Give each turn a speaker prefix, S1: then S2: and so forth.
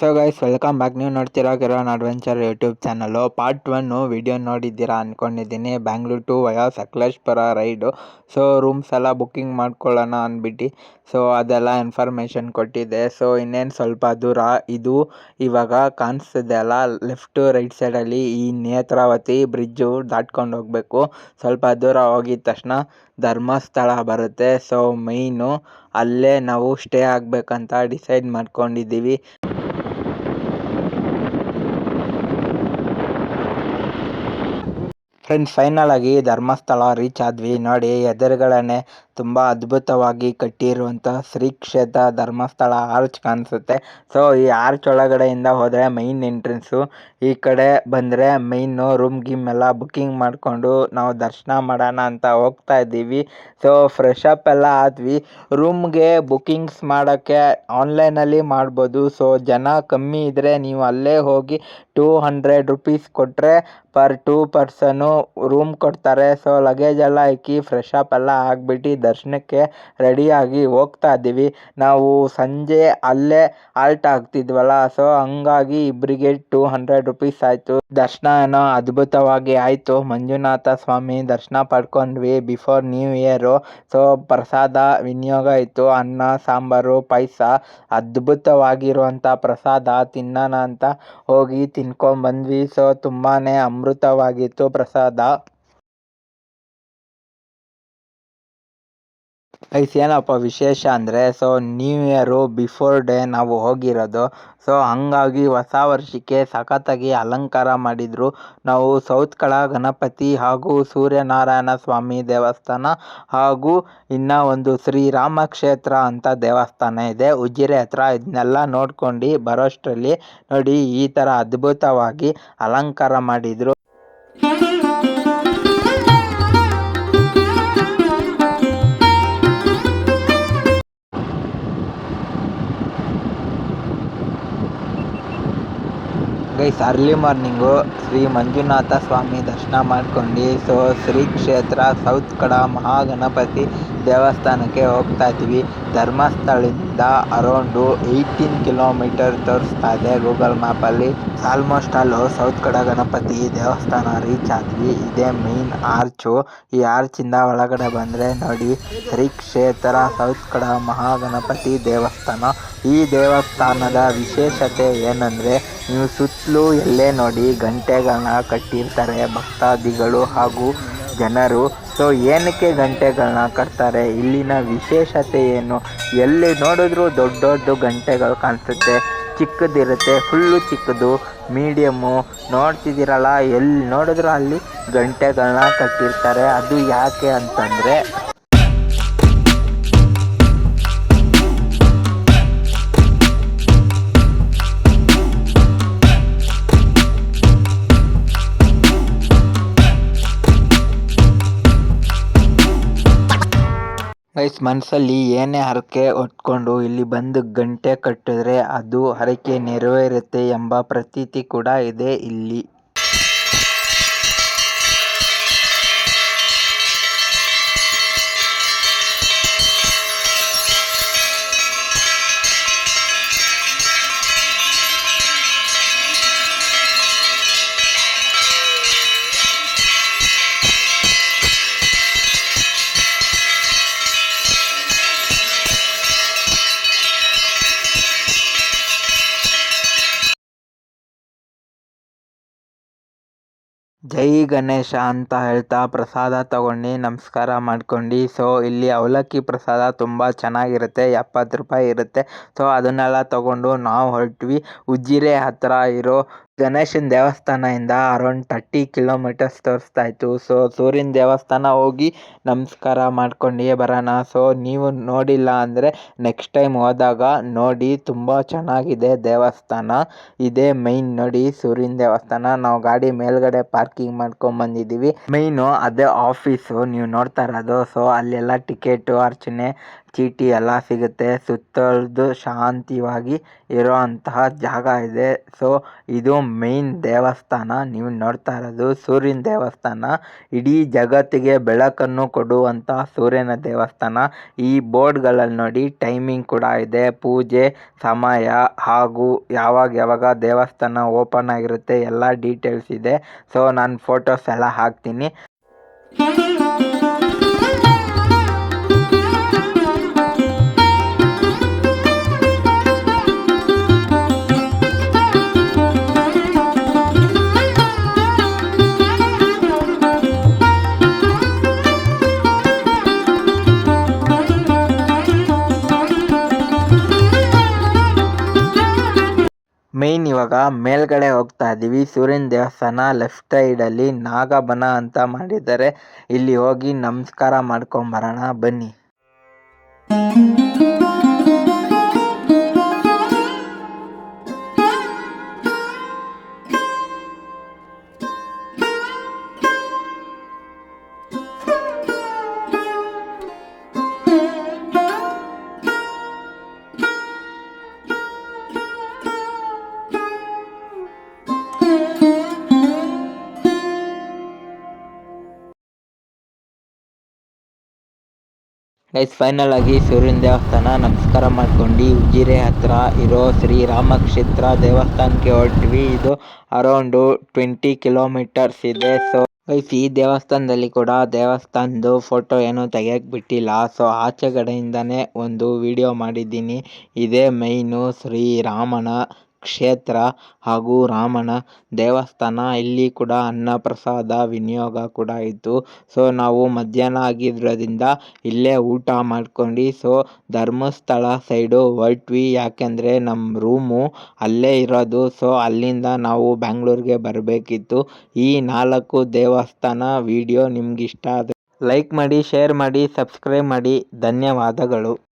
S1: So guys welcome back ನೀವು ನೋಡ್ತಿರೋ Kiran adventure YouTube channel part one video ನೋಡಿದ್ದೀರಾ ಅಂದ್ಕೊಂಡಿದ್ದೀನಿ Bangalore to via Sakleshpur ride so rooms ಎಲ್ಲ booking ಮಾಡ್ಕೊಳ್ಳೋಣ ಅಂದ್ಬಿಟ್ಟು so ಅದೆಲ್ಲ ಇನ್ಫಾರ್ಮೇಷನ್ ಕೊಟ್ಟಿದ್ದೆ. ಸೊ ಇನ್ನೇನು ಸ್ವಲ್ಪ ದೂರ ಇದು ಇವಾಗ ಕಾಣಿಸ್ತಿದೆ ಅಲ್ಲ ಲೆಫ್ಟು ರೈಟ್ ಸೈಡಲ್ಲಿ ಈ ನೇತ್ರಾವತಿ ಬ್ರಿಡ್ಜು ದಾಟ್ಕೊಂಡು ಹೋಗಬೇಕು. ಸ್ವಲ್ಪ ದೂರ ಹೋಗಿದ ತಕ್ಷಣ ಧರ್ಮಸ್ಥಳ ಬರುತ್ತೆ. ಸೊ ಮೈನು ಅಲ್ಲೇ ನಾವು ಸ್ಟೇ ಆಗಬೇಕಂತ ಡಿಸೈಡ್ ಮಾಡ್ಕೊಂಡಿದ್ದೀವಿ. ಫ್ರೆಂಡ್ಸ್ ಫೈನಲ್ ಆಗಿ ಧರ್ಮಸ್ಥಳ ರೀಚ್ ಆದ್ವಿ. ನೋಡಿ ಎದುರುಗಡೆನೆ ತುಂಬ ಅದ್ಭುತವಾಗಿ ಕಟ್ಟಿರುವಂಥ ಶ್ರೀ ಕ್ಷೇತ್ರ ಧರ್ಮಸ್ಥಳ ಆರ್ಚ್ ಕಾಣಿಸುತ್ತೆ. ಸೊ ಈ ಆರ್ಚ್ ಒಳಗಡೆಯಿಂದ ಹೋದರೆ ಮೈನ್ ಎಂಟ್ರೆನ್ಸು ಈ ಕಡೆ ಬಂದರೆ ಮೈನು ರೂಮ್ ಗಿಮ್ ಎಲ್ಲ ಬುಕ್ಕಿಂಗ್ ಮಾಡಿಕೊಂಡು ನಾವು ದರ್ಶನ ಮಾಡೋಣ ಅಂತ ಹೋಗ್ತಾ ಇದ್ದೀವಿ. ಸೊ ಫ್ರೆಶ್ ಅಪ್ ಎಲ್ಲ ಆದ್ವಿ. ರೂಮ್ಗೆ ಬುಕ್ಕಿಂಗ್ಸ್ ಮಾಡೋಕ್ಕೆ ಆನ್ಲೈನಲ್ಲಿ ಮಾಡ್ಬೋದು. ಸೊ ಜನ ಕಮ್ಮಿ ಇದ್ದರೆ ನೀವು ಅಲ್ಲೇ ಹೋಗಿ ಟೂ ಹಂಡ್ರೆಡ್ ರುಪೀಸ್ ಕೊಟ್ಟರೆ ಪರ್ ಟೂ ಪರ್ಸನು ರೂಮ್ ಕೊಡ್ತಾರೆ. ಸೊ ಲಗೇಜ್ ಎಲ್ಲ ಹಾಕಿ ಫ್ರೆಶ್ ಅಪ್ ಎಲ್ಲ ಆಗಿಬಿಟ್ಟು ದರ್ಶನಕ್ಕೆ ರೆಡಿಯಾಗಿ ಹೋಗ್ತಾ ಇದ್ದೀವಿ. ನಾವು ಸಂಜೆ ಅಲ್ಲೇ ಆಲ್ಟ್ ಆಗ್ತಿದ್ವಲ್ಲ ಸೊ ಹಂಗಾಗಿ ಇಬ್ಬರಿಗೆ ಟೂ ಹಂಡ್ರೆಡ್ ರುಪೀಸ್ ಆಯಿತು. ದರ್ಶನ ಏನೋ ಅದ್ಭುತವಾಗಿ ಆಯಿತು. ಮಂಜುನಾಥ ಸ್ವಾಮಿ ದರ್ಶನ ಪಡ್ಕೊಂಡ್ವಿ ಬಿಫೋರ್ ನ್ಯೂ ಇಯರು ಸೊ ಪ್ರಸಾದ, ವಿನಿಯೋಗ ಇತ್ತು. ಅನ್ನ, ಸಾಂಬಾರು, ಪಾಯಸ ಅದ್ಭುತವಾಗಿರುವಂಥ ಪ್ರಸಾದ. ತಿನ್ನೋಣ ಅಂತ ಹೋಗಿ ತಿನ್ಕೊಂಬಂದ್ವಿ ಸೊ ತುಂಬಾ ಅಮೃತವಾಗಿತ್ತು ಪ್ರಸಾದ. ಗೈಸ್ ಏನಪ್ಪ ವಿಶೇಷ ಅಂದರೆ so new year before day ನಾವು ಹೋಗಿರೋದು. ಸೊ ಹಾಗಾಗಿ ಹೊಸ ವರ್ಷಕ್ಕೆ ಸಖತ್ತಾಗಿ ಅಲಂಕಾರ ಮಾಡಿದರು. ನಾವು ಸೌತ್ ಕಳ ಗಣಪತಿ ಹಾಗೂ ಸೂರ್ಯನಾರಾಯಣ ಸ್ವಾಮಿ ದೇವಸ್ಥಾನ ಹಾಗೂ ಇನ್ನು ಒಂದು ಶ್ರೀರಾಮ ಕ್ಷೇತ್ರ ಅಂತ ದೇವಸ್ಥಾನ ಇದೆ. ಉಜಿರೆ ಹತ್ರ ಇದನ್ನೆಲ್ಲ ನೋಡ್ಕೊಂಡು ಬರೋಷ್ಟರಲ್ಲಿ ನೋಡಿ ಈ ಥರ ಅದ್ಭುತವಾಗಿ ಅಲಂಕಾರ ಮಾಡಿದರು. Guys early morning Shri Manjunatha Swamy ದರ್ಶನ ಮಾಡ್ಕೊಂಡು ಸೊ ಶ್ರೀ ಕ್ಷೇತ್ರ ಸೌತ್ ಕಡ ಮಹಾಗಣಪತಿ ದೇವಸ್ಥಾನಕ್ಕೆ ಹೋಗ್ತಾ ಇದ್ದೀವಿ ಧರ್ಮಸ್ಥಳದಿಂದ ಅರೌಂಡು ಏಯ್ಟೀನ್ ಕಿಲೋಮೀಟರ್ ತೋರಿಸ್ತಾ ಇದೆ ಗೂಗಲ್ ಮ್ಯಾಪಲ್ಲಿ almost all Sowthadka Ganapati ದೇವಸ್ಥಾನ ರೀಚ್ ಆದ್ವಿ ಇದೇ ಮೇನ್ ಆರ್ಚು ಈ ಆರ್ಚಿಂದ ಒಳಗಡೆ ಬಂದರೆ ನೋಡಿ, ಶ್ರೀ ಕ್ಷೇತ್ರ ಸೌತ್ ಕಡ ಮಹಾಗಣಪತಿ ದೇವಸ್ಥಾನ. ಈ ದೇವಸ್ಥಾನದ ವಿಶೇಷತೆ ಏನಂದರೆ, ನೀವು ಸುತ್ತಲೂ ಎಲ್ಲೇ ನೋಡಿ ಗಂಟೆಗಳನ್ನ ಕಟ್ಟಿರ್ತಾರೆ, ಭಕ್ತಾದಿಗಳು ಹಾಗೂ ಜನರು. ಸೊ ಏನಕ್ಕೆ ಗಂಟೆಗಳನ್ನ ಕಟ್ತಾರೆ? ಇಲ್ಲಿನ ವಿಶೇಷತೆ ಏನು? ಎಲ್ಲಿ ನೋಡಿದ್ರೂ ದೊಡ್ಡ ದೊಡ್ಡ ಗಂಟೆಗಳು ಕಾಣಿಸುತ್ತೆ. ಚಿಕ್ಕದಿರುತ್ತೆ ಫುಲ್ಲು ಚಿಕ್ಕದು ಮೀಡಿಯಮ್ಮು ನೋಡ್ತಿದ್ದೀರಲ್ಲ ಎಲ್ಲಿ ನೋಡಿದ್ರೂ ಅಲ್ಲಿ ಗಂಟೆಗಳನ್ನ ಕಟ್ಟಿರ್ತಾರೆ. ಅದು ಯಾಕೆ ಅಂತಂದರೆ ಗೈಸ್ ಮನಸ್ಸಲ್ಲಿ ಏನೇ ಹರಕೆ ಹೊತ್ಕೊಂಡು ಇಲ್ಲಿ ಬಂದು ಗಂಟೆ ಕಟ್ಟಿದ್ರೆ ಅದು ಹರಕೆ ನೆರವೇರುತ್ತೆ ಎಂಬ ಪ್ರತೀತಿ ಕೂಡ ಇದೆ ಇಲ್ಲಿ. ಜೈ ಗಣೇಶ ಅಂತ ಹೇಳ್ತಾ ಪ್ರಸಾದ ತಗೊಂಡು ನಮಸ್ಕಾರ ಮಾಡ್ಕೊಂಡು ಸೊ ಇಲ್ಲಿ ಅವಲಕ್ಕಿ ಪ್ರಸಾದ ತುಂಬ ಚೆನ್ನಾಗಿರುತ್ತೆ, ಎಪ್ಪತ್ತು ರೂಪಾಯಿ ಇರುತ್ತೆ. ಸೊ ಅದನ್ನೆಲ್ಲ ತಗೊಂಡು ನಾವು ಹೊರಟ್ವಿ. ಉಜಿರೆ ಹತ್ತಿರ ಇರೋ ಗಣೇಶನ ದೇವಸ್ಥಾನದಿಂದ ಅರೌಂಡ್ ತರ್ಟಿ ಕಿಲೋಮೀಟರ್ಸ್ ತೋರಿಸ್ತಾ ಇತ್ತು. ಸೊ ಸೂರ್ಯನ ದೇವಸ್ಥಾನ ಹೋಗಿ ನಮಸ್ಕಾರ ಮಾಡ್ಕೊಂಡು ಬರೋಣ. ಸೊ ನೀವು ನೋಡಿಲ್ಲ ಅಂದರೆ ನೆಕ್ಸ್ಟ್ ಟೈಮ್ ಹೋದಾಗ ನೋಡಿ, ತುಂಬ ಚೆನ್ನಾಗಿದೆ ದೇವಸ್ಥಾನ. ಇದೇ ಮೈನ್ ನೋಡಿ ಸೂರ್ಯನ ದೇವಸ್ಥಾನ. ನಾವು ಗಾಡಿ ಮೇಲ್ಗಡೆ ಪಾರ್ಕಿಂಗ್ ಮಾಡ್ಕೊಂಬಂದಿದ್ದೀವಿ ಮೈನು ಅದೇ ಆಫೀಸು ನೀವು ನೋಡ್ತಾ ಇರೋದು. ಸೊ ಅಲ್ಲೆಲ್ಲ ಟಿಕೆಟು ಅರ್ಚನೆ ಚೀಟಿ ಎಲ್ಲ ಸಿಗುತ್ತೆ. ಸುತ್ತಲ್ದು ಶಾಂತಿವಾಗಿ ಇರೋವಂತಹ ಜಾಗ ಇದೆ. ಸೊ ಇದು ಮೇನ್ ದೇವಸ್ಥಾನ. ನೀವು ನೋಡ್ತಾ ಇರೋದು ಸೂರ್ಯನ ದೇವಸ್ಥಾನ. ಇಡೀ ಜಗತ್ತಿಗೆ ಬೆಳಕನ್ನು ಕೊಡುವಂಥ ಸೂರ್ಯನ ದೇವಸ್ಥಾನ. ಈ ಬೋರ್ಡ್ಗಳಲ್ಲಿ ನೋಡಿ ಟೈಮಿಂಗ್ ಕೂಡ ಇದೆ. ಪೂಜೆ ಸಮಯ ಹಾಗೂ ಯಾವಾಗ ಯಾವಾಗ ದೇವಸ್ಥಾನ ಓಪನ್ ಆಗಿರುತ್ತೆ ಎಲ್ಲ ಡೀಟೇಲ್ಸ್ ಇದೆ. ಸೊ ನಾನು ಫೋಟೋಸ್ ಎಲ್ಲ ಹಾಕ್ತೀನಿ. ಮೇಯ್ನ್ ಇವಾಗ ಮೇಲ್ಗಡೆ ಹೋಗ್ತಾ ಇದ್ದೀವಿ ಸೂರ್ಯನ ದೇವಸ್ಥಾನ ಲೆಫ್ಟ್ ಸೈಡಲ್ಲಿ ನಾಗಬನ ಅಂತ ಮಾಡಿದ್ದಾರೆ. ಇಲ್ಲಿ ಹೋಗಿ ನಮಸ್ಕಾರ ಮಾಡ್ಕೊಂಬರೋಣ ಬನ್ನಿ. ಗೈಸ್ ಫೈನಲ್ ಆಗಿ ಸೂರ್ಯನ ದೇವಸ್ಥಾನ. ನಮಸ್ಕಾರ ಮಾಡ್ಕೊಂಡು ಉಜಿರೆ ಹತ್ರ ಇರೋ ಶ್ರೀ ರಾಮಕ್ಷೇತ್ರ ದೇವಸ್ಥಾನಕ್ಕೆ ಹೊರಟ್ವಿ. ಇದು ಅರೌಂಡು ಟ್ವೆಂಟಿ ಕಿಲೋಮೀಟರ್ಸ್ ಇದೆ. ಸೊ ಗೈಸ್ ಈ ದೇವಸ್ಥಾನದಲ್ಲಿ ಕೂಡ ದೇವಸ್ಥಾನದ್ದು ಫೋಟೋ ಏನೂ ತೆಗಿಯಕ್ಕೆ ಬಿಟ್ಟಿಲ್ಲ ಸೊ ಆಚೆಗಡೆಯಿಂದನೇ ಒಂದು ವಿಡಿಯೋ ಮಾಡಿದ್ದೀನಿ. ಇದೇ ಮೈನು ಶ್ರೀರಾಮನ ಕ್ಷೇತ್ರ ಹಾಗೂ ರಾಮನ ದೇವಸ್ಥಾನ. ಇಲ್ಲಿ ಕೂಡ ಅನ್ನ ಪ್ರಸಾದ ವಿನಿಯೋಗ ಕೂಡ ಇತ್ತು. ಸೊ, ನಾವು ಮಧ್ಯಾಹ್ನ ಆಗಿರೋದ್ರಿಂದ ಇಲ್ಲೇ ಊಟ ಮಾಡ್ಕೊಂಡು. ಸೊ, ಧರ್ಮಸ್ಥಳ ಸೈಡು ಹೊರಟ್ವಿ. ಯಾಕೆಂದರೆ ನಮ್ಮ ರೂಮು ಅಲ್ಲೇ ಇರೋದು. ಸೊ, ಅಲ್ಲಿಂದ ನಾವು ಬ್ಯಾಂಗ್ಳೂರಿಗೆ ಬರಬೇಕಿತ್ತು. ಈ ನಾಲ್ಕು ದೇವಸ್ಥಾನ ವಿಡಿಯೋ ನಿಮ್ಗೆ ಇಷ್ಟ ಆದರೆ ಲೈಕ್ ಮಾಡಿ, ಶೇರ್ ಮಾಡಿ, ಸಬ್ಸ್ಕ್ರೈಬ್ ಮಾಡಿ. ಧನ್ಯವಾದಗಳು.